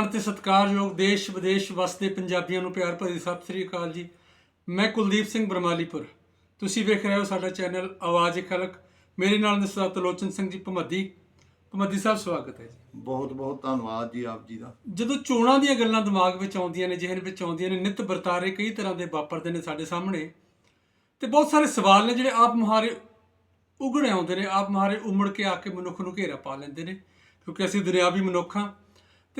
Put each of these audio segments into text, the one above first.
ਮਾਣ ਤੇ ਸਤਿਕਾਰਯੋਗ ਦੇਸ਼ ਵਿਦੇਸ਼ ਵਸਦੇ ਪੰਜਾਬੀਆਂ ਨੂੰ ਪਿਆਰ ਭਰੀ ਸਤਿ ਸ੍ਰੀ ਅਕਾਲ ਜੀ। ਮੈਂ ਕੁਲਦੀਪ ਸਿੰਘ ਬਰਮਾਲੀਪੁਰ। ਤੁਸੀਂ ਵੇਖ ਰਹੇ ਹੋ ਸਾਡਾ ਚੈਨਲ ਆਵਾਜ਼ ਖਲਕ ਮੇਰੇ ਨਾਲ ਨਿਸਰਤ ਲੋਚਨ ਸਿੰਘ ਜੀ ਭਮੱਦੀ। ਭਮੱਦੀ ਸਾਹਿਬ ਸਵਾਗਤ ਹੈ ਜੀ। ਬਹੁਤ ਬਹੁਤ ਧੰਨਵਾਦ ਜੀ ਆਪ ਜੀ ਦਾ। ਜਦੋਂ ਚੋਣਾਂ ਦੀਆਂ ਗੱਲਾਂ ਦਿਮਾਗ ਵਿੱਚ ਆਉਂਦੀਆਂ ਨੇ ਜਿਹਨ ਵਿੱਚ ਆਉਂਦੀਆਂ ਨੇ ਨਿਤ ਵਰਤਾਰੇ ਕਈ ਤਰ੍ਹਾਂ ਦੇ ਵਾਪਰਦੇ ਨੇ ਸਾਡੇ ਸਾਹਮਣੇ ਤੇ ਬਹੁਤ ਸਾਰੇ ਸਵਾਲ ਨੇ ਜਿਹੜੇ ਆਪ ਮੁਹਾਰੇ ਉਗੜੇ ਆਉਂਦੇ ਨੇ ਆਪ ਮੁਹਾਰੇ ਉਮੜ ਕੇ ਆ ਕੇ ਮਨੁੱਖ ਨੂੰ ਘੇਰਾ ਪਾ ਲੈਂਦੇ ਨੇ ਕਿਉਂਕਿ ਅਸੀਂ ਦੁਨਿਆਵੀ ਮਨੁੱਖ ਹਾਂ।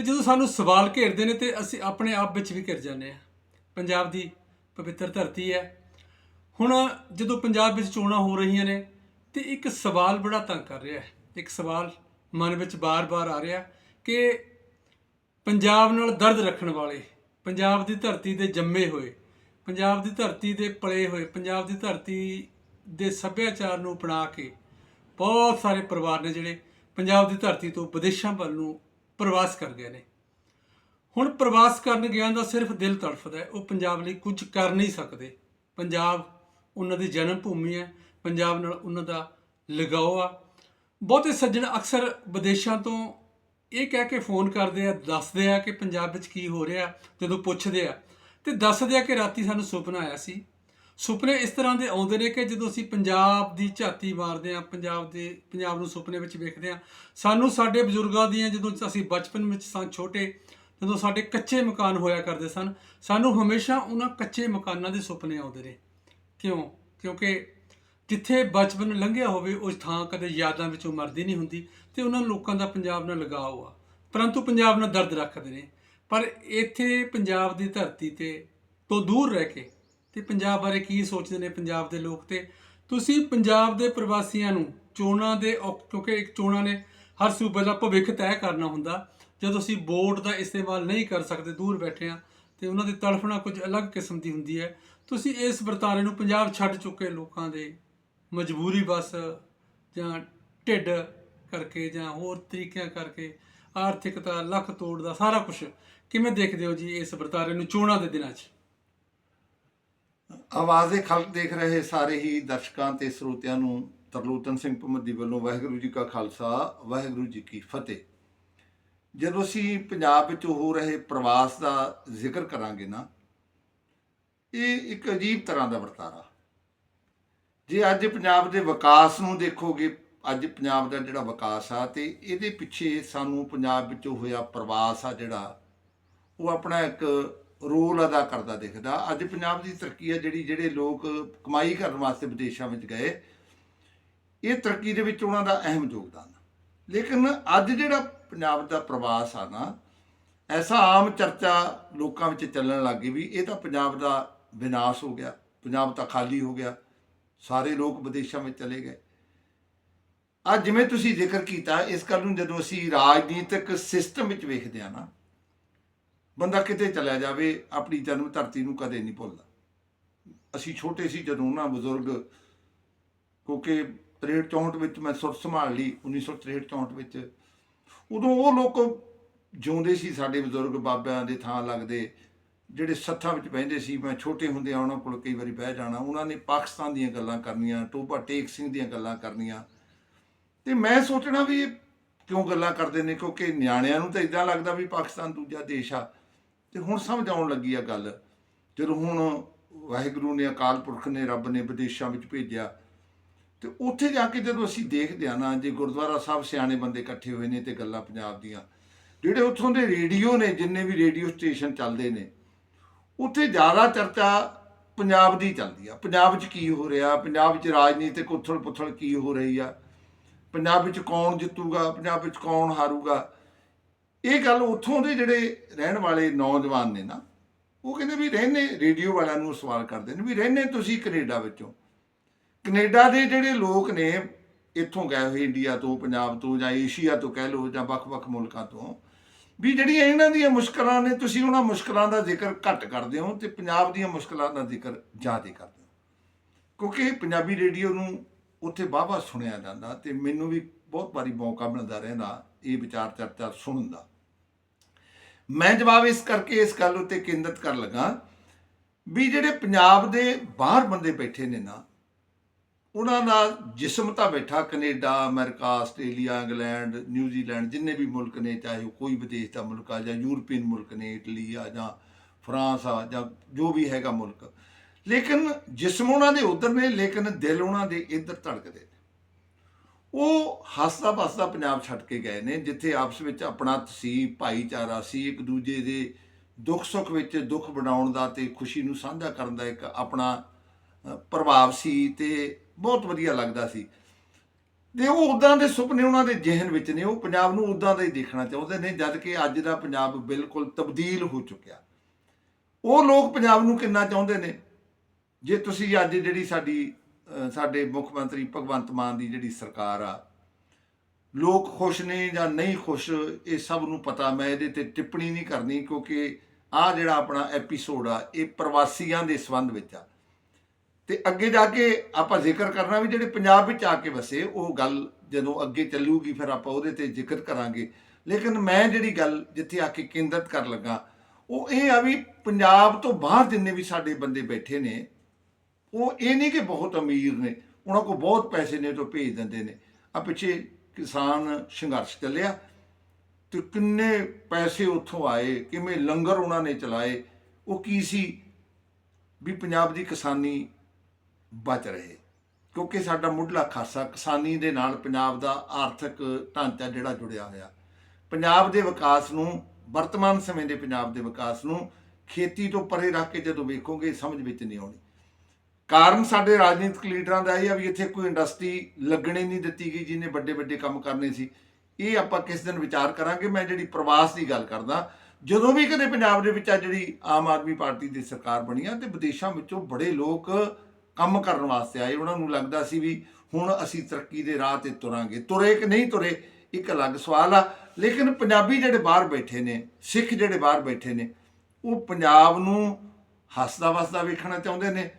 ਤੇ ਜਦੋਂ ਸਾਨੂੰ ਸਵਾਲ ਘੇਰਦੇ ਨੇ ਤੇ ਅਸੀਂ ਆਪਣੇ ਆਪ ਵਿੱਚ ਵੀ ਘਿਰ ਜਾਂਦੇ ਹਾਂ। ਪੰਜਾਬ ਦੀ ਪਵਿੱਤਰ ਧਰਤੀ ਹੈ। ਹੁਣ ਜਦੋਂ ਪੰਜਾਬ ਵਿੱਚ ਚੋਣਾਂ ਹੋ ਰਹੀਆਂ ਨੇ ਤੇ ਇੱਕ ਸਵਾਲ ਬੜਾ ਤੰਗ ਕਰ ਰਿਹਾ ਹੈ। ਇੱਕ ਸਵਾਲ ਮਨ ਵਿੱਚ ਬਾਰ-ਬਾਰ ਆ ਰਿਹਾ ਕਿ ਪੰਜਾਬ ਨਾਲ ਦਰਦ ਰੱਖਣ ਵਾਲੇ, ਪੰਜਾਬ ਦੀ ਧਰਤੀ ਦੇ ਜੰਮੇ ਹੋਏ, ਪੰਜਾਬ ਦੀ ਧਰਤੀ ਦੇ ਪਲੇ ਹੋਏ, ਪੰਜਾਬ ਦੀ ਧਰਤੀ ਦੇ ਸੱਭਿਆਚਾਰ ਨੂੰ ਅਪਣਾ ਕੇ ਬਹੁਤ ਸਾਰੇ ਪਰਿਵਾਰ ਨੇ ਜਿਹੜੇ ਪੰਜਾਬ ਦੀ ਧਰਤੀ ਤੋਂ ਵਿਦੇਸ਼ਾਂ ਵੱਲ ਨੂੰ ਪ੍ਰਵਾਸ ਕਰ ਗਏ ਨੇ। ਹੁਣ ਪ੍ਰਵਾਸ ਕਰਨ ਗਿਆ ਦਾ ਸਿਰਫ ਦਿਲ ਤੜਫਦਾ ਉਹ ਪੰਜਾਬ ਲਈ ਕੁਝ ਕਰ ਨਹੀਂ ਸਕਦੇ। ਪੰਜਾਬ ਉਹਨਾਂ ਦੀ ਜਨਮ ਭੂਮੀ ਹੈ। ਪੰਜਾਬ ਨਾਲ ਉਹਨਾਂ ਦਾ ਲਗਾਓ ਆ। ਬਹੁਤੇ ਸੱਜਣ ਅਕਸਰ ਵਿਦੇਸ਼ਾਂ ਤੋਂ ਇਹ ਕਹਿ ਕੇ ਫੋਨ ਕਰਦੇ ਆ, ਦੱਸਦੇ ਆ ਕਿ ਪੰਜਾਬ ਵਿੱਚ ਕੀ ਹੋ ਰਿਹਾ, ਜਦੋਂ ਪੁੱਛਦੇ ਆ। ਤੇ ਦੱਸਦੇ ਆ ਕਿ ਰਾਤੀ ਸਾਨੂੰ ਸੁਪਨਾ ਆਇਆ ਸੀ ਸੁਪਨੇ ਇਸ ਤਰ੍ਹਾਂ ਦੇ ਆਉਂਦੇ ਨੇ ਕਿ ਜਦੋਂ ਅਸੀਂ ਪੰਜਾਬ ਦੀ ਝਾਤੀ ਮਾਰਦੇ ਆ ਪੰਜਾਬ ਦੇ, ਪੰਜਾਬ ਨੂੰ ਸੁਪਨੇ ਵਿੱਚ ਵੇਖਦੇ ਆ ਸਾਨੂੰ ਸਾਡੇ ਬਜ਼ੁਰਗਾਂ ਦੀਆਂ ਜਦੋਂ ਅਸੀਂ ਬਚਪਨ ਵਿੱਚ ਸਾਂ ਛੋਟੇ, ਜਦੋਂ ਸਾਡੇ ਕੱਚੇ ਮਕਾਨ ਹੋਇਆ ਕਰਦੇ ਸਨ, ਸਾਨੂੰ ਹਮੇਸ਼ਾ ਉਹਨਾਂ ਕੱਚੇ ਮਕਾਨਾਂ ਦੇ ਸੁਪਨੇ ਆਉਂਦੇ ਨੇ। ਕਿਉਂ? ਕਿਉਂਕਿ ਜਿੱਥੇ ਬਚਪਨ ਲੰਘਿਆ ਹੋਵੇ, ਉਸ ਥਾਂ ਕਦੇ ਯਾਦਾਂ ਵਿੱਚੋਂ ਮਰਦੀ ਨਹੀਂ ਹੁੰਦੀ ਤੇ ਉਹਨਾਂ ਲੋਕਾਂ ਦਾ ਪੰਜਾਬ ਨਾਲ ਲਗਾਓ ਆ ਪਰੰਤੂ ਪੰਜਾਬ ਨਾਲ ਦਰਦ ਰੱਖਦੇ ਨੇ। ਪਰ ਇੱਥੇ ਪੰਜਾਬ ਦੀ ਧਰਤੀ ਤੇ ਤੋਂ ਦੂਰ ਰਹਿ ਕੇ ਤੇ ਪੰਜਾਬ ਬਾਰੇ ਕੀ ਸੋਚਦੇ ਨੇ ਪੰਜਾਬ ਦੇ ਲੋਕ ਤੇ? ਤੁਸੀਂ ਪੰਜਾਬ ਦੇ ਪ੍ਰਵਾਸੀਆਂ ਨੂੰ ਚੋਣਾਂ ਦੇ ਔਕ- ਕਿਉਂਕਿ ਇੱਕ ਚੋਣਾਂ ਨੇ ਹਰ ਸੂਬੇ ਦਾ ਭਵਿੱਖ ਤੈਅ ਕਰਨਾ ਹੁੰਦਾ। ਜਦੋਂ ਅਸੀਂ ਵੋਟ ਦਾ ਇਸਤੇਮਾਲ ਨਹੀਂ ਕਰ ਸਕਦੇ, ਦੂਰ ਬੈਠੇ ਆ ਤੇ ਉਹਨਾਂ ਦੀ ਤੜਫਣਾ ਕੁਝ ਅਲੱਗ ਕਿਸਮ ਦੀ ਹੁੰਦੀ ਹੈ। ਤੁਸੀਂ ਇਸ ਵਰਤਾਰੇ ਨੂੰ ਪੰਜਾਬ ਛੱਡ ਚੁੱਕੇ ਲੋਕਾਂ ਦੇ ਮਜਬੂਰੀ ਬਸ ਜਾਂ ਢਿੱਡ ਕਰਕੇ ਜਾਂ ਹੋਰ ਤਰੀਕਿਆਂ ਕਰਕੇ, ਆਰਥਿਕਤਾ, ਲੱਖ ਤੋੜ ਦਾ ਸਾਰਾ ਕੁਝ ਕਿਵੇਂ ਦੇਖਦੇ ਹੋ ਜੀ ਇਸ ਵਰਤਾਰੇ ਨੂੰ ਚੋਣਾਂ ਦੇ ਦਿਨਾਂ 'ਚ? ਆਵਾਜ਼ੇ ਖਲਕ ਦੇਖ ਰਹੇ ਸਾਰੇ ਹੀ ਦਰਸ਼ਕਾਂ ਤੇ ਸਰੋਤਿਆਂ ਨੂੰ ਤਰਲੋਤਨ ਸਿੰਘ ਭਮੱਦੀ ਵੱਲੋਂ ਵਾਹਿਗੁਰੂ ਜੀ ਕਾ ਖਾਲਸਾ, ਵਾਹਿਗੁਰੂ ਜੀ ਕੀ ਫਤਿਹ। ਜਦੋਂ ਅਸੀਂ ਪੰਜਾਬ ਵਿੱਚ ਹੋ ਰਹੇ ਪ੍ਰਵਾਸ ਦਾ ਜ਼ਿਕਰ ਕਰਾਂਗੇ ਨਾ, ਇਹ ਇੱਕ ਅਜੀਬ ਤਰ੍ਹਾਂ ਦਾ ਵਰਤਾਰਾ। ਜੇ ਅੱਜ ਪੰਜਾਬ ਦੇ ਵਿਕਾਸ ਨੂੰ ਦੇਖੋਗੇ, ਅੱਜ ਪੰਜਾਬ ਦਾ ਜਿਹੜਾ ਵਿਕਾਸ ਆ ਤੇ ਇਹਦੇ ਪਿੱਛੇ ਸਾਨੂੰ ਪੰਜਾਬ ਵਿੱਚੋਂ ਹੋਇਆ ਪ੍ਰਵਾਸ ਆ ਜਿਹੜਾ, ਉਹ ਆਪਣਾ ਇੱਕ ਰੋਲ ਅਦਾ ਕਰਦਾ ਦਿਖਦਾ। ਅੱਜ ਪੰਜਾਬ ਦੀ ਤਰੱਕੀ ਹੈ ਜਿਹੜੀ, ਜਿਹੜੇ ਲੋਕ ਕਮਾਈ ਕਰਨ ਵਾਸਤੇ ਵਿਦੇਸ਼ਾਂ ਵਿੱਚ ਗਏ, ਇਹ ਤਰੱਕੀ ਦੇ ਵਿੱਚ ਉਹਨਾਂ ਦਾ ਅਹਿਮ ਯੋਗਦਾਨ ਲੇਕਿਨ ਅੱਜ ਜਿਹੜਾ ਪੰਜਾਬ ਦਾ ਪ੍ਰਵਾਸ ਆ ਨਾ, ਐਸਾ ਆਮ ਚਰਚਾ ਲੋਕਾਂ ਵਿੱਚ ਚੱਲਣ ਲੱਗ ਗਈ ਵੀ ਇਹ ਤਾਂ ਪੰਜਾਬ ਦਾ ਵਿਨਾਸ਼ ਹੋ ਗਿਆ, ਪੰਜਾਬ ਤਾਂ ਖਾਲੀ ਹੋ ਗਿਆ, ਸਾਰੇ ਲੋਕ ਵਿਦੇਸ਼ਾਂ ਵਿੱਚ ਚਲੇ ਗਏ। ਅੱਜ ਜਿਵੇਂ ਤੁਸੀਂ ਜ਼ਿਕਰ ਕੀਤਾ, ਇਸ ਗੱਲ ਨੂੰ ਜਦੋਂ ਅਸੀਂ ਰਾਜਨੀਤਿਕ ਸਿਸਟਮ ਵਿੱਚ ਵੇਖਦੇ ਆ ਨਾ ਬੰਦਾ ਕਿਤੇ ਚਲਾ ਜਾਵੇ, ਆਪਣੀ ਜਨਮ ਧਰਤੀ ਨੂੰ ਕਦੇ ਨਹੀਂ ਭੁੱਲਦਾ। ਅਸੀਂ ਛੋਟੇ ਸੀ ਜਦੋਂ ਨਾ ਬਜ਼ੁਰਗ, ਕਿਉਂਕਿ 63 64 ਵਿੱਚ ਮੈਂ ਸੁਰ ਸੰਭਾਲ ਲਈ 1963 64 ਵਿੱਚ। ਉਦੋਂ ਉਹ ਲੋਕ ਜਿਉਂਦੇ ਸੀ ਸਾਡੇ ਬਜ਼ੁਰਗ ਬਾਬਿਆਂ ਦੇ ਥਾਂ ਲੱਗਦੇ, ਜਿਹੜੇ ਸੱਥਾਂ ਵਿੱਚ ਬਹਿੰਦੇ ਸੀ। ਮੈਂ ਛੋਟੇ ਹੁੰਦੇ ਉਹਨਾਂ ਕੋਲ ਕਈ ਵਾਰੀ ਬਹਿ ਜਾਣਾ। ਉਹਨਾਂ ਨੇ ਪਾਕਿਸਤਾਨ ਦੀਆਂ ਗੱਲਾਂ ਕਰਨੀਆਂ ਟੋਪਾ ਟੇਕ ਸਿੰਘ ਦੀਆਂ ਗੱਲਾਂ ਕਰਨੀਆਂ। ਤੇ ਮੈਂ ਸੋਚਣਾ ਵੀ ਇਹ ਕਿਉਂ ਗੱਲਾਂ ਕਰਦੇ ਨੇ? ਕਿਉਂਕਿ ਨਿਆਣਿਆਂ ਨੂੰ ਤਾਂ ਇਦਾਂ ਲੱਗਦਾ ਵੀ ਪਾਕਿਸਤਾਨ ਦੂਜਾ ਦੇਸ਼ ਆ। ਤੇ ਹੁਣ ਸਮਝ ਆਉਣ ਲੱਗੀ ਆ ਗੱਲ। ਜਦੋਂ ਹੁਣ ਵਾਹਿਗੁਰੂ ਨੇ ਅਕਾਲ ਪੁਰਖ ਨੇ ਰੱਬ ਨੇ ਵਿਦੇਸ਼ਾਂ ਵਿੱਚ ਭੇਜਿਆ, ਤੇ ਉੱਥੇ ਜਾ ਕੇ ਜਦੋਂ ਅਸੀਂ ਦੇਖਦੇ ਆ ਨਾ, ਜੇ ਗੁਰਦੁਆਰਾ ਸਾਹਿਬ ਸਿਆਣੇ ਬੰਦੇ ਇਕੱਠੇ ਹੋਏ ਨੇ ਤੇ ਗੱਲਾਂ ਪੰਜਾਬ ਦੀਆਂ, ਜਿਹੜੇ ਉੱਥੋਂ ਦੇ ਰੇਡੀਓ ਨੇ, ਜਿੰਨੇ ਵੀ ਰੇਡੀਓ ਸਟੇਸ਼ਨ ਚੱਲਦੇ ਨੇ, ਉੱਥੇ ਜ਼ਿਆਦਾ ਚਰਚਾ ਪੰਜਾਬ ਦੀ ਚੱਲਦੀ ਆ। ਪੰਜਾਬ 'ਚ ਕੀ ਹੋ ਰਿਹਾ? ਪੰਜਾਬ 'ਚ ਰਾਜਨੀਤਿਕ ਉਥਲ-ਪੁਥਲ ਕੀ ਹੋ ਰਹੀ ਆ? ਪੰਜਾਬ ਵਿੱਚ ਕੌਣ ਜਿੱਤੂਗਾ? ਪੰਜਾਬ ਵਿੱਚ ਕੌਣ ਹਾਰੂਗਾ? ਇਹ ਗੱਲ ਉੱਥੋਂ ਦੇ ਜਿਹੜੇ ਰਹਿਣ ਵਾਲੇ ਨੌਜਵਾਨ ਨੇ ਨਾ, ਉਹ ਕਹਿੰਦੇ ਵੀ ਰਹਿੰਦੇ, ਰੇਡੀਓ ਵਾਲਿਆਂ ਨੂੰ ਸਵਾਲ ਕਰਦੇ ਨੇ ਵੀ ਰਹਿੰਦੇ ਤੁਸੀਂ ਕੈਨੇਡਾ ਵਿੱਚੋਂ? ਕੈਨੇਡਾ ਦੇ ਜਿਹੜੇ ਲੋਕ ਨੇ, ਇੱਥੋਂ ਗਏ ਹੋਏ ਇੰਡੀਆ ਤੋਂ, ਪੰਜਾਬ ਤੋਂ ਜਾਂ ਏਸ਼ੀਆ ਤੋਂ ਕਹਿ ਲਓ ਜਾਂ ਵੱਖ-ਵੱਖ ਮੁਲਕਾਂ ਤੋਂ, ਵੀ ਜਿਹੜੀਆਂ ਇਹਨਾਂ ਦੀਆਂ ਮੁਸ਼ਕਲਾਂ ਨੇ, ਤੁਸੀਂ ਉਹਨਾਂ ਮੁਸ਼ਕਲਾਂ ਦਾ ਜ਼ਿਕਰ ਘੱਟ ਕਰਦੇ ਹੋ ਤੇ ਪੰਜਾਬ ਦੀਆਂ ਮੁਸ਼ਕਲਾਂ ਦਾ ਜ਼ਿਕਰ ਜ਼ਿਆਦਾ ਕਰਦੇ ਹੋ। ਕਿਉਂਕਿ ਪੰਜਾਬੀ ਰੇਡੀਓ ਨੂੰ ਉੱਥੇ ਵਾਹਵਾ ਸੁਣਿਆ ਜਾਂਦਾ ਤੇ ਮੈਨੂੰ ਵੀ ਬਹੁਤ ਵਾਰੀ ਮੌਕਾ ਮਿਲਦਾ ਰਹਿੰਦਾ ਇਹ ਵਿਚਾਰ ਚਰਚਾ ਸੁਣਨ ਦਾ। ਮੈਂ ਜਵਾਬ ਇਸ ਕਰਕੇ ਇਸ ਗੱਲ ਉੱਤੇ ਕੇਂਦਰਿਤ ਕਰਨ ਲੱਗਾ ਵੀ ਜਿਹੜੇ ਪੰਜਾਬ ਦੇ ਬਾਹਰ ਬੰਦੇ ਬੈਠੇ ਨੇ ਨਾ, ਉਹਨਾਂ ਦਾ ਜਿਸਮ ਤਾਂ ਬੈਠਾ Canada, America, Australia, England, New Zealand ਜਿੰਨੇ ਵੀ ਮੁਲਕ ਨੇ, ਚਾਹੇ ਉਹ ਕੋਈ ਵਿਦੇਸ਼ ਦਾ ਮੁਲਕ ਆ ਜਾਂ ਯੂਰਪੀਅਨ ਮੁਲਕ ਨੇ, ਇਟਲੀ ਆ ਜਾਂ ਫਰਾਂਸ ਆ ਜਾਂ ਜੋ ਵੀ ਹੈਗਾ ਮੁਲਕ। ਲੇਕਿਨ ਜਿਸਮ ਉਹਨਾਂ ਦੇ ਉਧਰ ਨੇ, ਲੇਕਿਨ ਦਿਲ ਉਹਨਾਂ ਦੇ ਇੱਧਰ ਧੜਕਦੇ ਨੇ। ਉਹ ਹੱਸਦਾ ਬਸਦਾ ਪੰਜਾਬ ਛੱਡ ਕੇ ਗਏ ਨੇ, ਜਿੱਥੇ ਆਪਸ ਵਿੱਚ ਆਪਣਾ ਸੀ, ਭਾਈਚਾਰਾ ਸੀ, ਇੱਕ ਦੂਜੇ ਦੇ ਦੁੱਖ ਸੁੱਖ ਵਿੱਚ ਦੁੱਖ ਬਣਾਉਣ ਦਾ ਤੇ ਖੁਸ਼ੀ ਨੂੰ ਸਾਂਝਾ ਕਰਨ ਦਾ ਇੱਕ ਆਪਣਾ ਪ੍ਰਭਾਵ ਸੀ ਤੇ ਬਹੁਤ ਵਧੀਆ ਲੱਗਦਾ ਸੀ। ਤੇ ਉਹ ਉਦਾਂ ਦੇ ਸੁਪਨੇ ਉਹਨਾਂ ਦੇ ਜ਼ਿਹਨ ਵਿੱਚ ਨੇ, ਉਹ ਪੰਜਾਬ ਨੂੰ ਉਦਾਂ ਦਾ ਹੀ ਦੇਖਣਾ ਚਾਹੁੰਦੇ ਨੇ, ਜਦ ਕਿ ਅੱਜ ਦਾ ਪੰਜਾਬ ਬਿਲਕੁਲ ਤਬਦੀਲ ਹੋ ਚੁੱਕਿਆ। ਉਹ ਲੋਕ ਪੰਜਾਬ ਨੂੰ ਕਿੰਨਾ ਚਾਹੁੰਦੇ ਨੇ? ਜੇ ਤੁਸੀਂ ਅੱਜ ਜਿਹੜੀ ਸਾਡੀ ਸਾਡੇ ਮੁੱਖ ਮੰਤਰੀ ਭਗਵੰਤ ਮਾਨ ਦੀ ਜਿਹੜੀ ਸਰਕਾਰ ਆ, ਲੋਕ ਖੁਸ਼ ਨੇ ਜਾਂ ਨਹੀਂ ਖੁਸ਼, ਇਹ ਸਭ ਨੂੰ ਪਤਾ। ਮੈਂ ਇਹਦੇ ਤੇ ਟਿੱਪਣੀ ਨਹੀਂ ਕਰਨੀ ਕਿਉਂਕਿ ਆ ਜਿਹੜਾ ਆਪਣਾ ਐਪੀਸੋਡ ਆ, ਇਹ ਪ੍ਰਵਾਸੀਆਂ ਦੇ ਸੰਬੰਧ ਵਿੱਚ ਆ। ਤੇ ਅੱਗੇ ਜਾ ਕੇ ਆਪਾਂ ਜ਼ਿਕਰ ਕਰਨਾ ਵੀ ਜਿਹੜੇ ਪੰਜਾਬ ਵਿੱਚ ਆ ਕੇ ਵਸੇ, ਉਹ ਗੱਲ ਜਦੋਂ ਅੱਗੇ ਚੱਲੂਗੀ, ਫਿਰ ਆਪਾਂ ਉਹਦੇ ਤੇ ਜ਼ਿਕਰ ਕਰਾਂਗੇ। ਲੇਕਿਨ ਮੈਂ ਜਿਹੜੀ ਗੱਲ ਜਿੱਥੇ ਆ ਕੇ ਕੇਂਦਰਿਤ ਕਰਨ ਲੱਗਾ, ਉਹ ਇਹ ਆ ਵੀ ਪੰਜਾਬ ਤੋਂ ਬਾਹਰ ਜਿੰਨੇ ਵੀ ਸਾਡੇ ਬੰਦੇ ਬੈਠੇ ਨੇ ਉਹ ਇਹ ਨਹੀਂ ਕਿ ਬਹੁਤ ਅਮੀਰ ਨੇ, ਉਹਨਾਂ ਕੋਲ ਬਹੁਤ ਪੈਸੇ ਨੇ ਤੋਂ ਭੇਜ ਦਿੰਦੇ ਨੇ। ਆ ਪਿੱਛੇ ਕਿਸਾਨ ਸੰਘਰਸ਼ ਚੱਲਿਆ ਤੇ ਕਿੰਨੇ ਪੈਸੇ ਉੱਥੋਂ ਆਏ, ਕਿਵੇਂ ਲੰਗਰ ਉਹਨਾਂ ਨੇ ਚਲਾਏ, ਉਹ ਕੀ ਸੀ ਵੀ ਪੰਜਾਬ ਦੀ ਕਿਸਾਨੀ ਬਚ ਰਹੇ। ਕਿਉਂਕਿ ਸਾਡਾ ਮੁੱਢਲਾ ਖਾਸਾ ਕਿਸਾਨੀ ਦੇ ਨਾਲ ਪੰਜਾਬ ਦਾ ਆਰਥਿਕ ਢਾਂਚਾ ਜਿਹੜਾ ਜੁੜਿਆ ਹੋਇਆ। ਪੰਜਾਬ ਦੇ ਵਿਕਾਸ ਨੂੰ, ਵਰਤਮਾਨ ਸਮੇਂ ਦੇ ਪੰਜਾਬ ਦੇ ਵਿਕਾਸ ਨੂੰ ਖੇਤੀ ਤੋਂ ਪਰੇ ਰੱਖ ਕੇ ਜਦੋਂ ਵੇਖੋਗੇ ਸਮਝ ਵਿੱਚ ਨਹੀਂ ਆਉਣੀ। ਕਾਰਨ ਸਾਡੇ ਰਾਜਨੀਤਿਕ ਲੀਡਰਾਂ ਦਾ ਇਹ ਆ ਵੀ ਇੱਥੇ ਕੋਈ ਇੰਡਸਟਰੀ ਲੱਗਣੇ ਨਹੀਂ ਦਿੱਤੀ ਗਈ ਜਿਹਨੇ ਵੱਡੇ ਵੱਡੇ ਕੰਮ ਕਰਨੇ ਸੀ। ਇਹ ਆਪਾਂ ਕਿਸ ਦਿਨ ਵਿਚਾਰ ਕਰਾਂਗੇ। ਮੈਂ ਜਿਹੜੀ ਪ੍ਰਵਾਸ ਦੀ ਗੱਲ ਕਰਦਾ, ਜਦੋਂ ਵੀ ਕਦੇ ਪੰਜਾਬ ਦੇ ਵਿੱਚ ਆ ਜਿਹੜੀ ਆਮ ਆਦਮੀ ਪਾਰਟੀ ਦੀ ਸਰਕਾਰ ਬਣੀ ਆ ਤੇ ਵਿਦੇਸ਼ਾਂ ਵਿੱਚੋਂ ਬੜੇ ਲੋਕ ਕੰਮ ਕਰਨ ਵਾਸਤੇ ਆਏ। ਉਹਨਾਂ ਨੂੰ ਲੱਗਦਾ ਸੀ ਵੀ ਹੁਣ ਅਸੀਂ ਤਰੱਕੀ ਦੇ ਰਾਹ ਤੇ ਤੁਰਾਂਗੇ। ਤੁਰੇ ਕਿ ਨਹੀਂ ਤੁਰੇ, ਇੱਕ ਅਲੱਗ ਸਵਾਲ ਆ। ਲੇਕਿਨ ਪੰਜਾਬੀ ਜਿਹੜੇ ਬਾਹਰ ਬੈਠੇ ਨੇ, ਸਿੱਖ ਜਿਹੜੇ ਬਾਹਰ ਬੈਠੇ ਨੇ, ਉਹ ਪੰਜਾਬ ਨੂੰ ਹੱਸਦਾ ਵਸਦਾ ਵੇਖਣਾ ਚਾਹੁੰਦੇ ਨੇ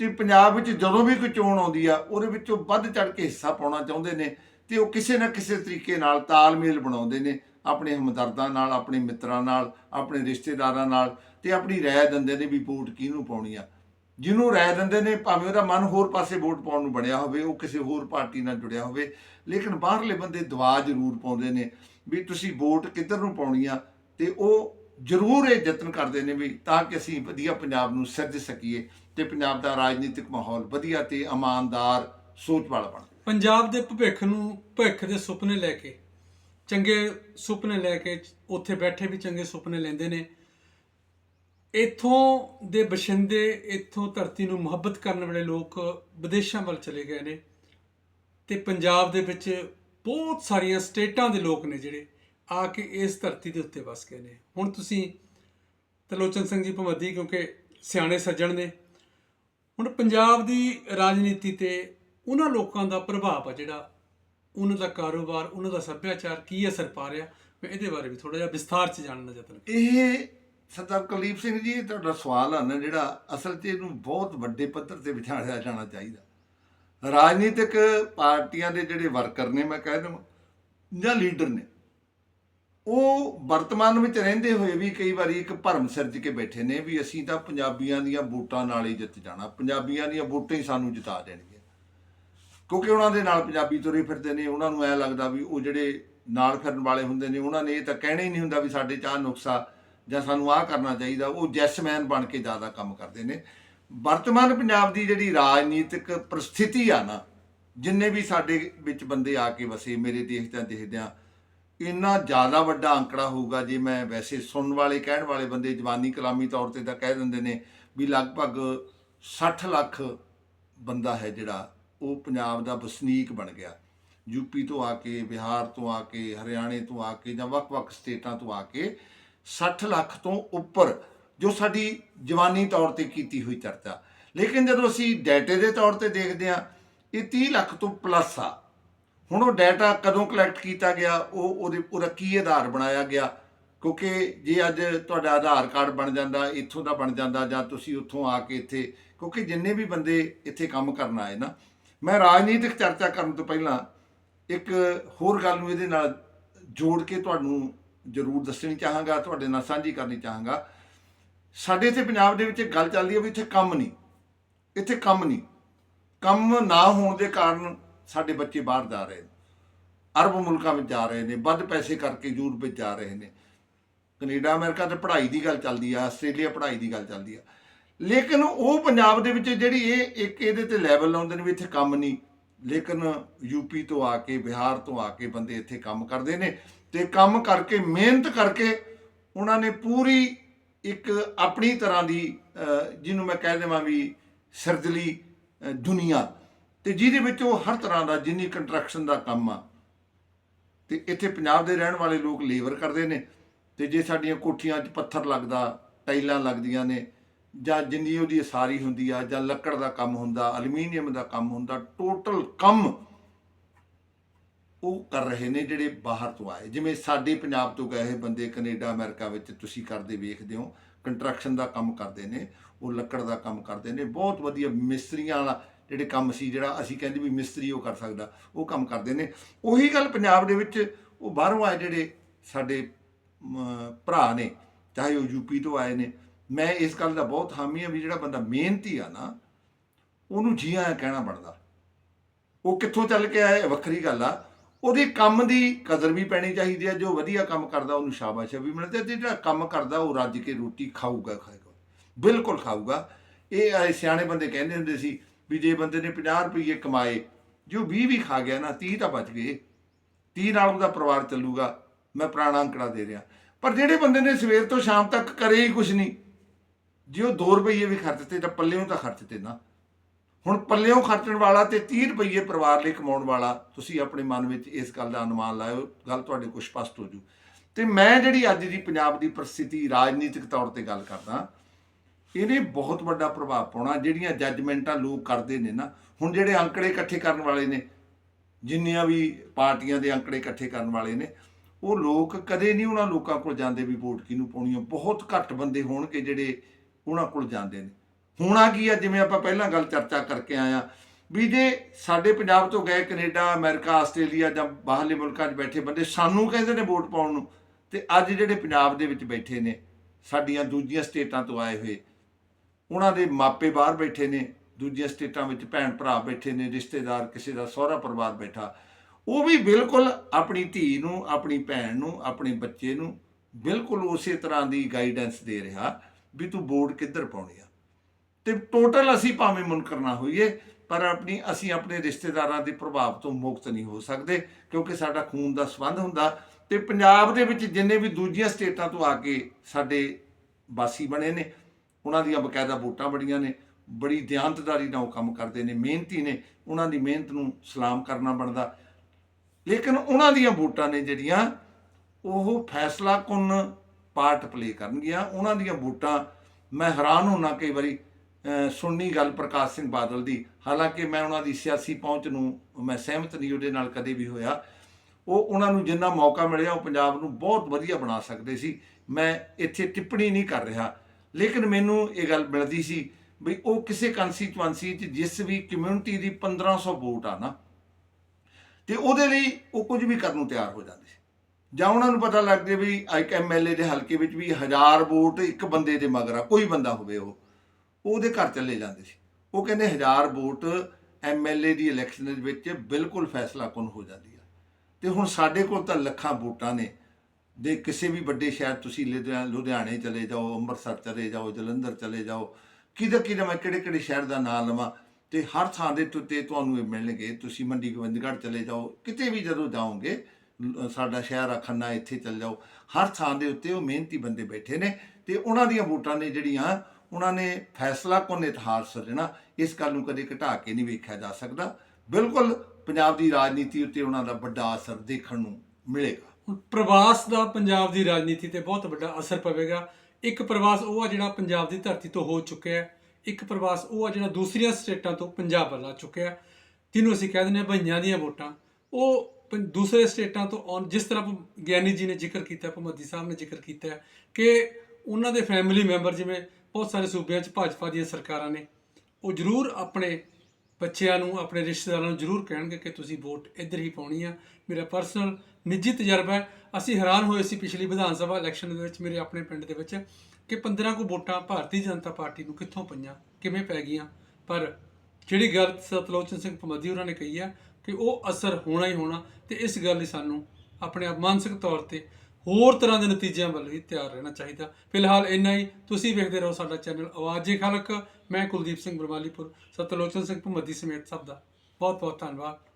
ਤੇ ਪੰਜਾਬ ਵਿੱਚ ਜਦੋਂ ਵੀ ਕੋਈ ਚੋਣ ਆਉਂਦੀ ਆ, ਉਹਦੇ ਵਿੱਚੋਂ ਵੱਧ ਚੜ ਕੇ ਹਿੱਸਾ ਪਾਉਣਾ ਚਾਹੁੰਦੇ ਨੇ ਤੇ ਉਹ ਕਿਸੇ ਨਾ ਕਿਸੇ ਤਰੀਕੇ ਨਾਲ ਤਾਲਮੇਲ ਬਣਾਉਂਦੇ ਨੇ ਆਪਣੇ ਹਮਦਰਦਾਂ ਨਾਲ, ਆਪਣੇ ਮਿੱਤਰਾਂ ਨਾਲ, ਆਪਣੇ ਰਿਸ਼ਤੇਦਾਰਾਂ ਨਾਲ ਤੇ ਆਪਣੀ ਰਾਏ ਦਿੰਦੇ ਨੇ ਵੀ ਵੋਟ ਕਿਹਨੂੰ ਪਾਉਣੀ ਆ। ਜਿਹਨੂੰ ਰਾਏ ਦਿੰਦੇ ਨੇ, ਭਾਵੇਂ ਉਹਦਾ ਮਨ ਹੋਰ ਪਾਸੇ ਵੋਟ ਪਾਉਣ ਨੂੰ ਬਣਿਆ ਹੋਵੇ, ਉਹ ਕਿਸੇ ਹੋਰ ਪਾਰਟੀ ਨਾਲ ਜੁੜਿਆ ਹੋਵੇ, ਲੇਕਿਨ ਬਾਹਰਲੇ ਬੰਦੇ ਦਵਾ ਜ਼ਰੂਰ ਪਾਉਂਦੇ ਨੇ ਵੀ ਤੁਸੀਂ ਵੋਟ ਕਿੱਧਰ ਨੂੰ ਪਾਉਣੀ ਆ ਤੇ ਉਹ ਜ਼ਰੂਰ ਇਹ ਯਤਨ ਕਰਦੇ ਨੇ ਵੀ ਤਾਂ ਕਿ ਅਸੀਂ ਵਧੀਆ ਪੰਜਾਬ ਨੂੰ ਸਿਰਜ ਸਕੀਏ ਤੇ ਪੰਜਾਬ ਦਾ ਰਾਜਨੀਤਿਕ ਮਾਹੌਲ ਵਧੀਆ ਤੇ ਇਮਾਨਦਾਰ ਸੋਚ ਵਾਲਾ ਬਣ ਪੰਜਾਬ ਦੇ ਭਵਿੱਖ ਨੂੰ ਭਵਿੱਖ ਦੇ ਸੁਪਨੇ ਲੈ ਕੇ, ਚੰਗੇ ਸੁਪਨੇ ਲੈ ਕੇ ਉੱਥੇ ਬੈਠੇ ਵੀ ਚੰਗੇ ਸੁਪਨੇ ਲੈਂਦੇ ਨੇ। ਇੱਥੋਂ ਦੇ ਬਸ਼ਿੰਦੇ, ਇੱਥੋਂ ਧਰਤੀ ਨੂੰ ਮੁਹੱਬਤ ਕਰਨ ਵਾਲੇ ਲੋਕ ਵਿਦੇਸ਼ਾਂ ਵੱਲ ਚਲੇ ਗਏ ਨੇ ਤੇ ਪੰਜਾਬ ਦੇ ਵਿੱਚ ਬਹੁਤ ਸਾਰੀਆਂ ਸਟੇਟਾਂ ਦੇ ਲੋਕ ਨੇ ਜਿਹੜੇ। ਆ ਕੇ ਇਸ ਧਰਤੀ ਦੇ ਉੱਤੇ ਵਸ ਗਏ ਨੇ। ਹੁਣ ਤੁਸੀਂ ਤਲੋਚਨ ਸਿੰਘ ਜੀ ਭਮੱਦੀ ਕਿਉਂਕਿ ਸਿਆਣੇ ਸੱਜਣ ਨੇ, ਹੁਣ ਪੰਜਾਬ ਦੀ ਰਾਜਨੀਤੀ ਤੇ ਉਹਨਾਂ ਲੋਕਾਂ ਦਾ ਪ੍ਰਭਾਵ ਆ ਜਿਹੜਾ ਉਹਨਾਂ ਦਾ ਕਾਰੋਬਾਰ, ਉਹਨਾਂ ਦਾ ਸੱਭਿਆਚਾਰ ਕੀ ਅਸਰ ਪਾ ਰਿਹਾ, ਮੈਂ ਇਹਦੇ ਬਾਰੇ ਵੀ ਥੋੜਾ ਜਿਹਾ ਵਿਸਥਾਰ ਚ ਜਾਣਨ ਦਾ ਯਤਨ ਇਹ ਸਰਦਾਰ ਕੁਲਦੀਪ ਸਿੰਘ ਜੀ, ਇਹ ਤੁਹਾਡਾ ਸਵਾਲ ਆ ਨਾ, ਜਿਹੜਾ ਅਸਲ 'ਚ ਇਹਨੂੰ ਬਹੁਤ ਵੱਡੇ ਪੱਧਰ ਤੇ ਵਿਚਾਰਿਆ ਜਾਣਾ ਚਾਹੀਦਾ। ਰਾਜਨੀਤਿਕ ਪਾਰਟੀਆਂ ਦੇ ਜਿਹੜੇ ਵਰਕਰ ਨੇ, ਮੈਂ ਕਹਿ ਦਵਾਂ, ਜਾਂ ਲੀਡਰ ਨੇ ਉਹ ਵਰਤਮਾਨ ਵਿੱਚ ਰਹਿੰਦੇ ਹੋਏ ਵੀ ਕਈ ਵਾਰੀ ਇੱਕ ਭਰਮ ਸਿਰਜ ਕੇ ਬੈਠੇ ਨੇ ਵੀ ਅਸੀਂ ਤਾਂ ਪੰਜਾਬੀਆਂ ਦੀਆਂ ਵੋਟਾਂ ਨਾਲ ਹੀ ਜਿੱਤ ਜਾਣਾ, ਪੰਜਾਬੀਆਂ ਦੀਆਂ ਵੋਟਾਂ ਹੀ ਸਾਨੂੰ ਜਿਤਾ ਦੇਣਗੀਆਂ। ਕਿਉਂਕਿ ਉਹਨਾਂ ਦੇ ਨਾਲ ਪੰਜਾਬੀ ਤੁਰੇ ਫਿਰਦੇ ਨੇ, ਉਹਨਾਂ ਨੂੰ ਐ ਲੱਗਦਾ ਵੀ ਉਹ ਜਿਹੜੇ ਨਾਲ ਫਿਰਨ ਵਾਲੇ ਹੁੰਦੇ ਨੇ, ਉਹਨਾਂ ਨੇ ਇਹ ਤਾਂ ਕਹਿਣਾ ਹੀ ਨਹੀਂ ਹੁੰਦਾ ਵੀ ਸਾਡੇ ਚਾਹ ਨੁਕਸਾ ਜਾਂ ਸਾਨੂੰ ਆਹ ਕਰਨਾ ਚਾਹੀਦਾ, ਉਹ ਜੈਸਮੈਨ ਬਣ ਕੇ ਜ਼ਿਆਦਾ ਕੰਮ ਕਰਦੇ ਨੇ। ਵਰਤਮਾਨ ਪੰਜਾਬ ਦੀ ਜਿਹੜੀ ਰਾਜਨੀਤਿਕ ਪ੍ਰਸਥਿਤੀ ਆ ਨਾ, ਜਿੰਨੇ ਵੀ ਸਾਡੇ ਵਿੱਚ ਬੰਦੇ ਆ ਕੇ ਵਸੇ, ਮੇਰੇ ਦੇਖਦਿਆਂ ਦੇਖਦਿਆਂ ਇੰਨਾ ਜ਼ਿਆਦਾ ਵੱਡਾ ਅੰਕੜਾ ਹੋਊਗਾ, ਜੇ ਮੈਂ ਵੈਸੇ ਸੁਣਨ ਵਾਲੇ, ਕਹਿਣ ਵਾਲੇ ਬੰਦੇ ਜਵਾਨੀ ਕਲਾਮੀ ਤੌਰ ਤੇ ਤਾਂ ਕਹਿ ਦਿੰਦੇ ਨੇ ਵੀ ਲਗਭਗ 60 ਲੱਖ ਬੰਦਾ ਹੈ ਜਿਹੜਾ, ਉਹ ਪੰਜਾਬ ਦਾ ਵਸਨੀਕ ਬਣ ਗਿਆ। ਯੂਪੀ ਤੋਂ ਆ ਕੇ, ਬਿਹਾਰ ਤੋਂ ਆ ਕੇ, ਹਰਿਆਣੇ ਤੋਂ ਆ ਕੇ ਜਾਂ ਵੱਖ-ਵੱਖ ਸਟੇਟਾਂ ਤੋਂ ਆ ਕੇ 60 ਲੱਖ ਤੋਂ ਉੱਪਰ ਜੋ ਸਾਡੀ ਜਵਾਨੀ ਤੌਰ ਤੇ ਕੀਤੀ ਹੋਈ ਚਰਚਾ। ਲੇਕਿਨ ਜਦੋਂ ਅਸੀਂ ਡਾਟੇ ਦੇ ਤੌਰ ਤੇ ਦੇਖਦੇ ਹਾਂ, ਇਹ 30 ਲੱਖ ਤੋਂ ਪਲੱਸ ਆ। ਹੁਣ ਉਹ ਡਾਟਾ ਕਦੋਂ ਕਲੈਕਟ ਕੀਤਾ ਗਿਆ, ਉਹ ਉਹਦੇ, ਉਹਦਾ ਕੀ ਆਧਾਰ ਬਣਾਇਆ ਗਿਆ? ਕਿਉਂਕਿ ਜੇ ਅੱਜ ਤੁਹਾਡਾ ਆਧਾਰ ਕਾਰਡ ਬਣ ਜਾਂਦਾ, ਇੱਥੋਂ ਦਾ ਬਣ ਜਾਂਦਾ, ਜਾਂ ਤੁਸੀਂ ਉੱਥੋਂ ਆ ਕੇ ਇੱਥੇ, ਕਿਉਂਕਿ ਜਿੰਨੇ ਵੀ ਬੰਦੇ ਇੱਥੇ ਕੰਮ ਕਰਨ ਆਏ ਨਾ, ਮੈਂ ਰਾਜਨੀਤਿਕ ਚਰਚਾ ਕਰਨ ਤੋਂ ਪਹਿਲਾਂ ਇੱਕ ਹੋਰ ਗੱਲ ਨੂੰ ਇਹਦੇ ਨਾਲ ਜੋੜ ਕੇ ਤੁਹਾਨੂੰ ਜ਼ਰੂਰ ਦੱਸਣੀ ਚਾਹਾਂਗਾ, ਤੁਹਾਡੇ ਨਾਲ ਸਾਂਝੀ ਕਰਨੀ ਚਾਹਾਂਗਾ। ਸਾਡੇ ਇੱਥੇ ਪੰਜਾਬ ਦੇ ਵਿੱਚ ਇੱਕ ਗੱਲ ਚੱਲਦੀ ਹੈ ਵੀ ਇੱਥੇ ਕੰਮ ਨਹੀਂ, ਇੱਥੇ ਕੰਮ ਨਹੀਂ। ਕੰਮ ਨਾ ਹੋਣ ਦੇ ਕਾਰਨ ਸਾਡੇ ਬੱਚੇ ਬਾਹਰ ਜਾ ਰਹੇ ਨੇ। ਅਰਬ ਮੁਲਕਾਂ ਵਿੱਚ ਜਾ ਰਹੇ ਨੇ, ਵੱਧ ਪੈਸੇ ਕਰਕੇ ਯੂਰਪ ਵਿੱਚ ਜਾ ਰਹੇ ਨੇ। ਕੈਨੇਡਾ, ਅਮਰੀਕਾ ਤੇ ਪੜ੍ਹਾਈ ਦੀ ਗੱਲ ਚੱਲਦੀ ਆ, ਆਸਟ੍ਰੇਲੀਆ ਪੜ੍ਹਾਈ ਦੀ ਗੱਲ ਚੱਲਦੀ ਆ। ਲੇਕਿਨ ਉਹ ਪੰਜਾਬ ਦੇ ਵਿੱਚ ਜਿਹੜੀ ਇਹ ਇੱਕ ਇਹਦੇ ਤੇ ਲੈਵਲ ਲਾਉਂਦੇ ਨੇ ਵੀ ਇੱਥੇ ਕੰਮ ਨਹੀਂ। ਲੇਕਿਨ ਯੂਪੀ ਤੋਂ ਆ ਕੇ, ਬਿਹਾਰ ਤੋਂ ਆ ਕੇ ਬੰਦੇ ਇੱਥੇ ਕੰਮ ਕਰਦੇ ਨੇ ਤੇ ਕੰਮ ਕਰਕੇ, ਮਿਹਨਤ ਕਰਕੇ ਉਹਨਾਂ ਨੇ ਪੂਰੀ ਇੱਕ ਆਪਣੀ ਤਰ੍ਹਾਂ ਦੀ ਜਿਹਨੂੰ ਮੈਂ ਕਹਿ ਦੇਵਾਂ ਵੀ ਸਰਜਲੀ ਦੁਨੀਆ ਤੇ ਜਿਹਦੇ ਵਿੱਚ ਉਹ ਹਰ ਤਰ੍ਹਾਂ ਦਾ ਜਿੰਨੀ ਕੰਸਟਰਕਸ਼ਨ ਦਾ ਕੰਮ ਆ, ਤੇ ਇੱਥੇ ਪੰਜਾਬ ਦੇ ਰਹਿਣ ਵਾਲੇ ਲੋਕ ਲੇਬਰ ਕਰਦੇ ਨੇ, ਤੇ ਜੇ ਸਾਡੀਆਂ ਕੋਠੀਆਂ 'ਚ ਪੱਥਰ ਲੱਗਦਾ, ਟਾਈਲਾਂ ਲੱਗਦੀਆਂ ਨੇ, ਜਾਂ ਜਿੰਨੀ ਉਹਦੀ ਸਾਰੀ ਹੁੰਦੀ ਆ, ਜਾਂ ਲੱਕੜ ਦਾ ਕੰਮ ਹੁੰਦਾ ਐਲੂਮੀਨੀਅਮ ਦਾ ਕੰਮ ਹੁੰਦਾ, ਟੋਟਲ ਕੰਮ ਉਹ ਕਰ ਰਹੇ ਨੇ ਜਿਹੜੇ ਬਾਹਰ ਤੋਂ ਆਏ। ਜਿਵੇਂ ਸਾਡੇ ਪੰਜਾਬ ਤੋਂ ਗਏ ਬੰਦੇ ਕੈਨੇਡਾ, ਅਮਰੀਕਾ ਵਿੱਚ ਤੁਸੀਂ ਕਰਦੇ ਵੇਖਦੇ ਹੋ ਕੰਸਟਰਕਸ਼ਨ ਦਾ ਕੰਮ ਕਰਦੇ ਨੇ, ਉਹ ਲੱਕੜ ਦਾ ਕੰਮ ਕਰਦੇ ਨੇ, ਬਹੁਤ ਵਧੀਆ ਮਿਸਤਰੀਆਂ ਵਾਲਾ ਜਿਹੜੇ ਕੰਮ ਸੀ, ਜਿਹੜਾ ਅਸੀਂ ਕਹਿੰਦੇ ਵੀ ਮਿਸਤਰੀ ਉਹ ਕਰ ਸਕਦਾ, ਉਹ ਕੰਮ ਕਰਦੇ ਨੇ। ਉਹੀ ਗੱਲ ਪੰਜਾਬ ਦੇ ਵਿੱਚ ਉਹ ਬਾਹਰੋਂ ਆਏ ਜਿਹੜੇ ਸਾਡੇ ਭਰਾ ਨੇ, ਚਾਹੇ ਉਹ ਯੂਪੀ ਤੋਂ ਆਏ ਨੇ। ਮੈਂ ਇਸ ਗੱਲ ਦਾ ਬਹੁਤ ਹਾਮੀ ਹਾਂ ਵੀ ਜਿਹੜਾ ਬੰਦਾ ਮਿਹਨਤੀ ਆ ਨਾ, ਉਹਨੂੰ ਜੀ ਆਇਆਂ ਕਹਿਣਾ ਬਣਦਾ। ਉਹ ਕਿੱਥੋਂ ਚੱਲ ਕੇ ਆਇਆ ਵੱਖਰੀ ਗੱਲ ਆ। ਉਹਦੇ ਕੰਮ ਦੀ ਕਦਰ ਵੀ ਪੈਣੀ ਚਾਹੀਦੀ ਹੈ ਜੋ ਵਧੀਆ ਕੰਮ ਕਰਦਾ ਉਹਨੂੰ ਸ਼ਾਬਾਸ਼ ਵੀ ਮਿਲਦੀ ਹੈ ਤੇ ਜਿਹੜਾ ਕੰਮ ਕਰਦਾ ਉਹ ਰੱਜ ਕੇ ਰੋਟੀ ਖਾਊਗਾ, ਖਾਏਗਾ। ਬਿਲਕੁਲ ਖਾਊਗਾ। ਇਹ ਆਏ ਸਿਆਣੇ ਬੰਦੇ ਕਹਿੰਦੇ ਹੁੰਦੇ ਸੀ ਵੀ ਜੇ ਬੰਦੇ ਨੇ 50 ਰੁਪਏ ਕਮਾਏ, ਜੋ 20 ਵੀ ਖਾ ਗਿਆ ਨਾ 30 ਤਾਂ ਬਚ ਗਏ। 30 ਨਾਲ ਉਹਦਾ ਪਰਿਵਾਰ ਚੱਲੂਗਾ, ਮੈਂ ਪੁਰਾਣਾ ਅੰਕੜਾ ਦੇ ਰਿਹਾ। ਪਰ ਜਿਹੜੇ ਬੰਦੇ ਨੇ ਸਵੇਰ ਤੋਂ ਸ਼ਾਮ ਤੱਕ ਕਰੇ ਹੀ ਕੁਝ ਨਹੀਂ, ਜੇ ਉਹ 2 ਰੁਪਏ ਵੀ ਖਰਚਤੇ ਤਾਂ ਪੱਲਿਓਂ ਤਾਂ ਖਰਚਤੇ ਨਾ। ਹੁਣ ਪੱਲਿਓਂ ਖਰਚਣ ਵਾਲਾ ਤੇ 30 ਰੁਪਏ ਪਰਿਵਾਰ ਲਈ ਕਮਾਉਣ ਵਾਲਾ, ਤੁਸੀਂ ਆਪਣੇ ਮਨ ਵਿੱਚ ਇਸ ਗੱਲ ਦਾ ਅਨੁਮਾਨ ਲਾਇਓ, ਗੱਲ ਤੁਹਾਡੇ ਕੋਲ ਸਪਸ਼ਟ ਹੋ ਜੂ। ਤੇ ਮੈਂ ਜਿਹੜੀ ਅੱਜ ਦੀ ਪੰਜਾਬ ਦੀ ਪ੍ਰਸਥਿਤੀ ਰਾਜਨੀਤਿਕ ਤੌਰ ਤੇ ਗੱਲ ਕਰਦਾ ਇਹਨੇ ਬਹੁਤ ਵੱਡਾ ਪ੍ਰਭਾਵ ਪਾਉਣਾ, ਜਿਹੜੀਆਂ ਜੱਜਮੈਂਟਾਂ ਲੋਕ ਕਰਦੇ ਨੇ ਨਾ, ਹੁਣ ਜਿਹੜੇ ਅੰਕੜੇ ਇਕੱਠੇ ਕਰਨ ਵਾਲੇ ਨੇ, ਜਿੰਨੀਆਂ ਵੀ ਪਾਰਟੀਆਂ ਦੇ ਅੰਕੜੇ ਇਕੱਠੇ ਕਰਨ ਵਾਲੇ ਨੇ, ਉਹ ਲੋਕ ਕਦੇ ਨਹੀਂ ਉਹਨਾਂ ਲੋਕਾਂ ਕੋਲ ਜਾਂਦੇ ਵੀ ਵੋਟ ਕਿਹਨੂੰ ਪਾਉਣੀ ਆ। ਬਹੁਤ ਘੱਟ ਬੰਦੇ ਹੋਣਗੇ ਜਿਹੜੇ ਉਹਨਾਂ ਕੋਲ ਜਾਂਦੇ ਨੇ। ਹੋਣਾ ਕੀ ਆ? ਜਿਵੇਂ ਆਪਾਂ ਪਹਿਲਾਂ ਗੱਲ ਚਰਚਾ ਕਰਕੇ ਆਇਆ ਵੀ ਜੇ ਸਾਡੇ ਪੰਜਾਬ ਤੋਂ ਗਏ ਕੈਨੇਡਾ, ਅਮਰੀਕਾ, ਆਸਟ੍ਰੇਲੀਆ ਜਾਂ ਬਾਹਰਲੇ ਮੁਲਕਾਂ 'ਚ ਬੈਠੇ ਬੰਦੇ, ਸਾਨੂੰ ਕਹਿੰਦੇ ਨੇ ਵੋਟ ਪਾਉਣ ਨੂੰ। ਤੇ ਅੱਜ ਜਿਹੜੇ ਪੰਜਾਬ ਦੇ ਵਿੱਚ ਬੈਠੇ ਨੇ, ਸਾਡੀਆਂ ਦੂਜੀਆਂ ਸਟੇਟਾਂ ਤੋਂ ਆਏ ਹੋਏ ਉਹਨਾਂ ਦੇ ਮਾਪੇ ਬਾਹਰ ਬੈਠੇ ਨੇ, ਦੂਜੀਆਂ ਸਟੇਟਾਂ ਵਿੱਚ ਭੈਣ ਭਰਾ ਬੈਠੇ ਨੇ, ਰਿਸ਼ਤੇਦਾਰ, ਕਿਸੇ ਦਾ ਸਹੁਰਾ ਪਰਿਵਾਰ ਬੈਠਾ, ਉਹ ਵੀ ਬਿਲਕੁਲ ਆਪਣੀ ਧੀ ਨੂੰ, ਆਪਣੀ ਭੈਣ ਨੂੰ, ਆਪਣੇ ਬੱਚੇ ਨੂੰ ਬਿਲਕੁਲ ਉਸੇ ਤਰ੍ਹਾਂ ਦੀ ਗਾਈਡੈਂਸ ਦੇ ਰਿਹਾ ਵੀ ਤੂੰ ਬੋਰਡ ਕਿੱਧਰ ਪਾਉਣੀ ਆ। ਤੇ ਟੋਟਲ ਅਸੀਂ ਭਾਵੇਂ ਮੁਨਕਰ ਨਾ ਹੋਈਏ, ਪਰ ਆਪਣੀ, ਅਸੀਂ ਆਪਣੇ ਰਿਸ਼ਤੇਦਾਰਾਂ ਦੇ ਪ੍ਰਭਾਵ ਤੋਂ ਮੁਕਤ ਨਹੀਂ ਹੋ ਸਕਦੇ, ਕਿਉਂਕਿ ਸਾਡਾ ਖੂਨ ਦਾ ਸੰਬੰਧ ਹੁੰਦਾ ਤੇ ਪੰਜਾਬ ਦੇ ਵਿੱਚ ਜਿੰਨੇ ਵੀ ਦੂਜੀਆਂ ਸਟੇਟਾਂ ਤੋਂ ਆ ਕੇ ਸਾਡੇ ਵਾਸੀ ਬਣੇ ਨੇ ਉਹਨਾਂ ਦੀਆਂ ਬਕਾਇਦਾ ਵੋਟਾਂ ਬੜੀਆਂ ਨੇ, ਬੜੀ ਦਿਆਨਤਦਾਰੀ ਨਾਲ ਉਹ ਕੰਮ ਕਰਦੇ ਨੇ, ਮਿਹਨਤੀ ਨੇ, ਉਹਨਾਂ ਦੀ ਮਿਹਨਤ ਨੂੰ ਸਲਾਮ ਕਰਨਾ ਬਣਦਾ। ਲੇਕਿਨ ਉਹਨਾਂ ਦੀਆਂ ਵੋਟਾਂ ਨੇ ਜਿਹੜੀਆਂ, ਉਹ ਫੈਸਲਾ ਕੁਨ ਪਾਰਟ ਪਲੇ ਕਰਨਗੀਆਂ। ਉਹਨਾਂ ਦੀਆਂ ਵੋਟਾਂ, ਮੈਂ ਹੈਰਾਨ ਹੋਣਾ ਕਈ ਵਾਰੀ ਸੁਣਨੀ ਗੱਲ ਪ੍ਰਕਾਸ਼ ਸਿੰਘ ਬਾਦਲ ਦੀ। ਹਾਲਾਂਕਿ ਮੈਂ ਉਹਨਾਂ ਦੀ ਸਿਆਸੀ ਪਹੁੰਚ ਨੂੰ, ਮੈਂ ਸਹਿਮਤ ਨਹੀਂ ਉਹਦੇ ਨਾਲ ਕਦੇ ਵੀ ਹੋਇਆ। ਉਹ ਉਹਨਾਂ ਨੂੰ ਜਿੰਨਾ ਮੌਕਾ ਮਿਲਿਆ, ਉਹ ਪੰਜਾਬ ਨੂੰ ਬਹੁਤ ਵਧੀਆ ਬਣਾ ਸਕਦੇ ਸੀ। ਮੈਂ ਇੱਥੇ ਟਿੱਪਣੀ ਨਹੀਂ ਕਰ ਰਿਹਾ। ਲੇਕਿਨ ਮੈਨੂੰ ਇਹ ਗੱਲ ਮਿਲਦੀ ਸੀ ਵੀ ਉਹ ਕਿਸੇ ਕੰਸਟੀਚੁਐਂਸੀ 'ਚ ਜਿਸ ਵੀ ਕਮਿਊਨਿਟੀ ਦੀ 1500 ਵੋਟ ਆ ਨਾ, ਤੇ ਉਹਦੇ ਲਈ ਉਹ ਕੁਝ ਵੀ ਕਰਨ ਨੂੰ ਤਿਆਰ ਹੋ ਜਾਂਦੇ ਸੀ। ਜਾਂ ਉਹਨਾਂ ਨੂੰ ਪਤਾ ਲੱਗ ਗਿਆ ਵੀ ਇੱਕ ਐਮਐਲਏ ਦੇ ਹਲਕੇ ਵਿੱਚ ਵੀ ਹਜ਼ਾਰ ਵੋਟ ਇੱਕ ਬੰਦੇ ਦੇ ਮਗਰ ਆ, ਕੋਈ ਬੰਦਾ ਹੋਵੇ ਉਹ ਉਹਦੇ ਘਰ ਚੱਲੇ ਜਾਂਦੇ ਸੀ। ਉਹ ਕਹਿੰਦੇ ਹਜ਼ਾਰ ਵੋਟ ਐਮਐਲਏ ਦੀ ਇਲੈਕਸ਼ਨ ਦੇ ਵਿੱਚ ਬਿਲਕੁਲ ਫੈਸਲਾ ਕੁਨ ਹੋ ਜਾਂਦੀ ਆ। ਤੇ ਹੁਣ ਸਾਡੇ ਕੋਲ ਤਾਂ ਲੱਖਾਂ ਵੋਟਾਂ ਨੇ ਦੇ ਕਿਸੇ ਵੀ ਵੱਡੇ ਸ਼ਹਿਰ ਤੁਸੀਂ ਲੁਧਿਆ- ਲੁਧਿਆਣੇ ਚਲੇ ਜਾਓ, ਅੰਮ੍ਰਿਤਸਰ ਚਲੇ ਜਾਓ, ਜਲੰਧਰ ਚਲੇ ਜਾਓ, ਕਿਹਦਾ ਕਿਹਦਾ ਮੈਂ ਕਿਹੜੇ ਕਿਹੜੇ ਸ਼ਹਿਰ ਦਾ ਨਾਮ ਲਵਾਂ ਤੇ ਹਰ ਥਾਂ ਦੇ ਉੱਤੇ ਤੁਹਾਨੂੰ ਇਹ ਮਿਲਣਗੇ। ਤੁਸੀਂ ਮੰਡੀ ਗੋਬਿੰਦਗੜ੍ਹ ਚਲੇ ਜਾਓ, ਕਿਤੇ ਵੀ ਜਦੋਂ ਜਾਓਗੇ ਲ- ਸਾਡਾ ਸ਼ਹਿਰ ਆ ਖੰਨਾ ਇੱਥੇ ਚਲ ਜਾਓ। ਹਰ ਥਾਂ ਦੇ ਉੱਤੇ ਉਹ ਮਿਹਨਤੀ ਬੰਦੇ ਬੈਠੇ ਨੇ ਤੇ ਉਹਨਾਂ ਦੀਆਂ ਵੋਟਾਂ ਨੇ ਜਿਹੜੀਆਂ, ਉਹਨਾਂ ਨੇ ਫੈਸਲਾ ਕੁਨ ਇਤਿਹਾਸ ਸਿਰਜਣਾ ਇਸ ਗੱਲ ਨੂੰ ਕਦੇ ਘਟਾ ਕੇ ਨਹੀਂ ਵੇਖਿਆ ਜਾ ਸਕਦਾ। ਬਿਲਕੁਲ ਪੰਜਾਬ ਦੀ ਰਾਜਨੀਤੀ ਉੱਤੇ ਉਹਨਾਂ ਦਾ ਵੱਡਾ ਅਸਰ ਦੇਖਣ ਨੂੰ ਮਿਲੇਗਾ। ਪ੍ਰਵਾਸ ਦਾ ਪੰਜਾਬ ਦੀ ਰਾਜਨੀਤੀ ਤੇ ਬਹੁਤ ਵੱਡਾ ਅਸਰ ਪਵੇਗਾ। ਇੱਕ ਪ੍ਰਵਾਸ ਉਹ ਆ ਜਿਹੜਾ ਪੰਜਾਬ ਦੀ ਧਰਤੀ ਤੋਂ ਹੋ ਚੁੱਕਿਆ ਹੈ। ਇੱਕ ਪ੍ਰਵਾਸ ਉਹ ਆ ਜਿਹੜਾ ਦੂਸਰੀਆਂ ਸਟੇਟਾਂ ਤੋਂ ਪੰਜਾਬ ਵੱਲ ਆ ਚੁੱਕਿਆ ਜਿਹਨੂੰ ਅਸੀਂ ਕਹਿ ਦਿੰਦੇ ਹਾਂ ਭਈਆਂ ਦੀਆਂ ਵੋਟਾਂ। ਉਹ ਪੰ- ਦੂਸਰੇ ਸਟੇਟਾਂ ਤੋਂ ਆਉਣ, ਜਿਸ ਤਰ੍ਹਾਂ ਭ- ਗਿਆਨੀ ਜੀ ਨੇ ਜ਼ਿਕਰ ਕੀਤਾ ਭਮਦੀ ਸਾਹਿਬ ਨੇ ਜ਼ਿਕਰ ਕੀਤਾ ਕਿ ਉਹਨਾਂ ਦੇ ਫੈਮਿਲੀ ਮੈਂਬਰ ਜਿਵੇਂ ਬਹੁਤ ਸਾਰੇ ਸੂਬਿਆਂ 'ਚ ਭਾਜਪਾ ਦੀਆਂ ਸਰਕਾਰਾਂ ਨੇ, ਉਹ ਜ਼ਰੂਰ ਆਪਣੇ ਬੱਚਿਆਂ ਨੂੰ, ਆਪਣੇ ਰਿਸ਼ਤੇਦਾਰਾਂ ਨੂੰ ਜ਼ਰੂਰ ਕਹਿਣਗੇ ਕਿ ਤੁਸੀਂ ਵੋਟ ਇੱਧਰ ਹੀ ਪਾਉਣੀ ਆ। ਮੇਰਾ ਪਰਸਨਲ ਨਿੱਜੀ ਤਜਰਬਾ ਹੈ। ਅਸੀਂ ਹੈਰਾਨ ਹੋਏ ਸੀ ਪਿਛਲੀ ਵਿਧਾਨ ਸਭਾ ਇਲੈਕਸ਼ਨ ਦੇ ਵਿੱਚ ਮੇਰੇ ਆਪਣੇ ਪਿੰਡ ਦੇ ਵਿੱਚ ਕਿ 15 ਕੁ ਵੋਟਾਂ ਭਾਰਤੀ ਜਨਤਾ ਪਾਰਟੀ ਨੂੰ ਕਿੱਥੋਂ ਪਈਆਂ, ਕਿਵੇਂ ਪੈ ਗਈਆਂ। ਪਰ ਜਿਹੜੀ ਗੱਲ ਸਤਲੋਚਨ ਸਿੰਘ ਭਮੱਦੀ ਉਹਨਾਂ ਨੇ ਕਹੀ ਆ ਕਿ ਉਹ ਅਸਰ ਹੋਣਾ ਹੀ ਹੋਣਾ ਤੇ ਇਸ ਗੱਲ ਲਈ ਸਾਨੂੰ ਆਪਣੇ ਆਪ ਮਾਨਸਿਕ ਤੌਰ ਤੇ ਹੋਰ ਤਰ੍ਹਾਂ ਦੇ ਨਤੀਜਿਆਂ ਵੱਲ ਵੀ ਤਿਆਰ ਰਹਿਣਾ ਚਾਹੀਦਾ। ਫਿਲਹਾਲ ਇੰਨਾ ਹੀ। ਤੁਸੀਂ ਵੇਖਦੇ ਰਹੋ ਸਾਡਾ ਚੈਨਲ ਆਵਾਜ਼ੇ ਖਲਕ। ਮੈਂ ਕੁਲਦੀਪ ਸਿੰਘ ਬਰਮਾਲੀਪੁਰ ਸਤਲੋਚਨ ਸਿੰਘ ਭਮੱਦੀ ਸਮੇਤ ਸਭ ਦਾ ਬਹੁਤ ਬਹੁਤ ਧੰਨਵਾਦ।